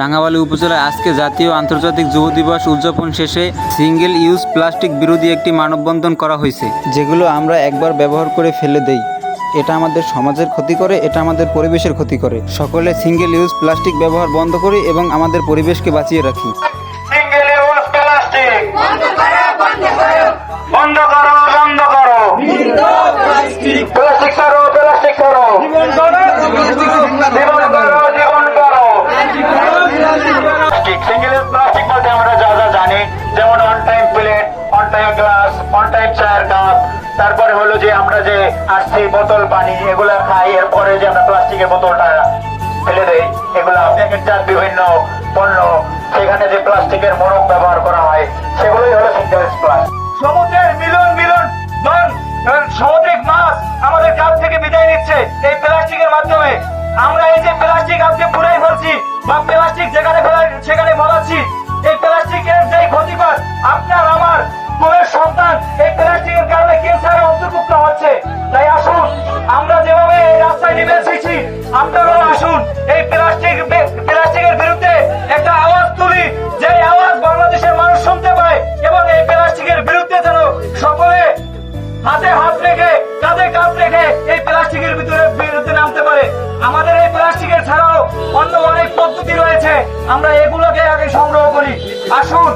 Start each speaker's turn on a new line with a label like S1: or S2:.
S1: রাঙাবালী উপজেলায় আজকে জাতীয় আন্তর্জাতিক যুব দিবস উদযাপন শেষে সিঙ্গেল ইউজ প্লাস্টিক বিরোধী একটি মানববন্ধন করা হয়েছে। যেগুলো আমরা একবার ব্যবহার করে ফেলে দেই। এটা আমাদের সমাজের ক্ষতি করে এটা আমাদের পরিবেশের ক্ষতি করে। সকলে সিঙ্গেল ইউজ প্লাস্টিক ব্যবহার বন্ধ করি এবং আমাদের পরিবেশকে বাঁচিয়ে রাখি।
S2: Single use plastic. বন্ধ করো বন্ধ প্লাস্টিক। করো বলতে আমরা যা যা জানি, যেমন on time plate on time glass on time চায়ের কাপ তারপরে হলো যে আমরা যে আসছি বোতল পানি, এগুলা খাই, এরপরে যে আমরা প্লাস্টিকের বোতলটা ফেলে দেই, এগুলা প্যাকেটজাত বিভিন্ন পণ্য, সেখানে যে প্লাস্টিকের মোড়ক ব্যবহার করা হয়, সেগুলোই হলো সিঙ্গেল প্লাস্টিক
S3: সমুদ্রের মিলন মিলন জন সামুদ্রিক মাছ আমাদের কাছ থেকে বিদায় নিচ্ছে এই প্লাস্টিকের মাধ্যমে। আমরা এই যে প্লাস্টিক আজকে পুরাই ফেলছি, বা প্লাস্টিক যাচ্ছে তাই আসুন, আমরা যেভাবে এই রাস্তায় নেমে এসেছি আপনারাও আসুন, এই প্লাস্টিক প্লাস্টিকের বিরুদ্ধে একটা আওয়াজ তুলি যে আওয়াজ বাংলাদেশের মানুষ শুনতে পায় এবং এই প্লাস্টিকের বিরুদ্ধে যেন সকলে হাতে হাত রেখে, কাঁধে কাঁধ রেখে এই প্লাস্টিকের ভিতরে বিরুদ্ধে নামতে পারে। আমাদের এই প্লাস্টিকের ছাড়াও অন্য অনেক পদ্ধতি রয়েছে। আমরা এগুলোকে আগে সংগ্রহ করি। আসুন।